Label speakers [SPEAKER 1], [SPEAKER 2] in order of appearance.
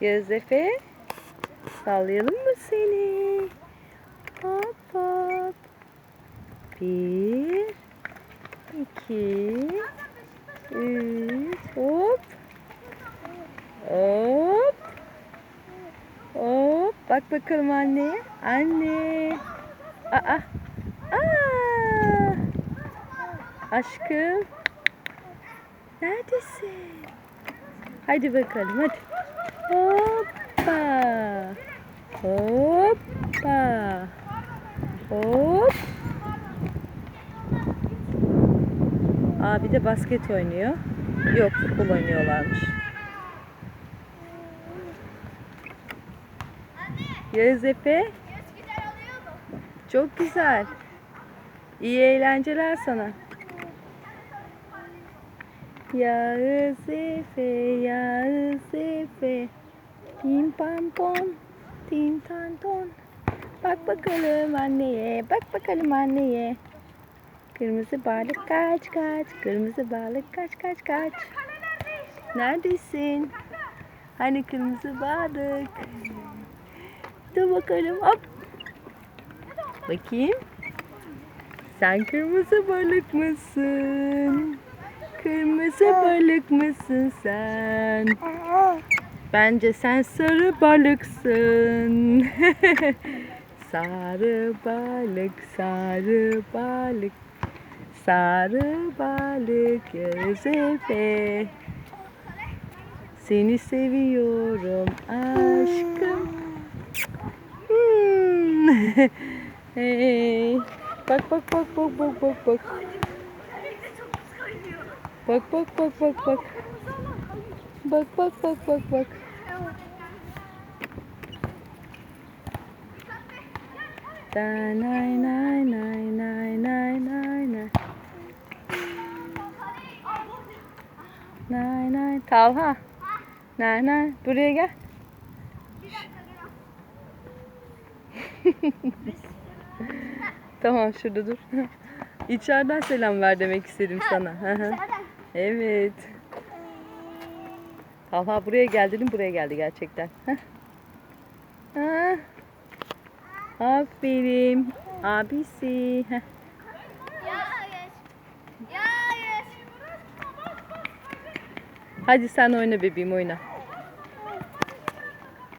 [SPEAKER 1] Gözefe. Sallayalım mı seni? Hop hop. Bir. iki, Üç. Hop. Hop. Hop. Bak bakalım anneye. Anne. Aa. Aa. Aşkım. Neredesin? Hadi bakalım hadi. Hoppa. Hoppa. Hop. Abi de basket oynuyor. Yok futbol oynuyorlarmış. Yağız Efe. Çok güzel. İyi eğlenceler sana. Yağız Efe, Yağız pam pom, tim tan ton. Bak bakalım anneye, bak bakalım anneye. Kırmızı balık kaç kaç, kırmızı balık kaç kaç kaç. Neredesin? Hani kırmızı balık? Dur bakalım hop. Bakayım. Sen kırmızı balık mısın? Kırmızı balık mısın sen? Bence sen sarı balıksın. sarı balık, sarı balık. Sarı balık Gözefe. Seni seviyorum aşkım. Hmm. hey. Bak bak bak bak bak bak bak. Bak bak bak bak bak. Bak bak bak bak bak. Da nay nay nay nay nay nay nay. Nay nay. Talha. Nay nay. Buraya gel. tamam şurada dur. İçeriden selam ver demek istedim sana. Evet. Talha buraya gel dedim buraya geldi gerçekten. Heh. Ha. Aferin. Abisi. Heh. Hadi sen oyna bebeğim oyna.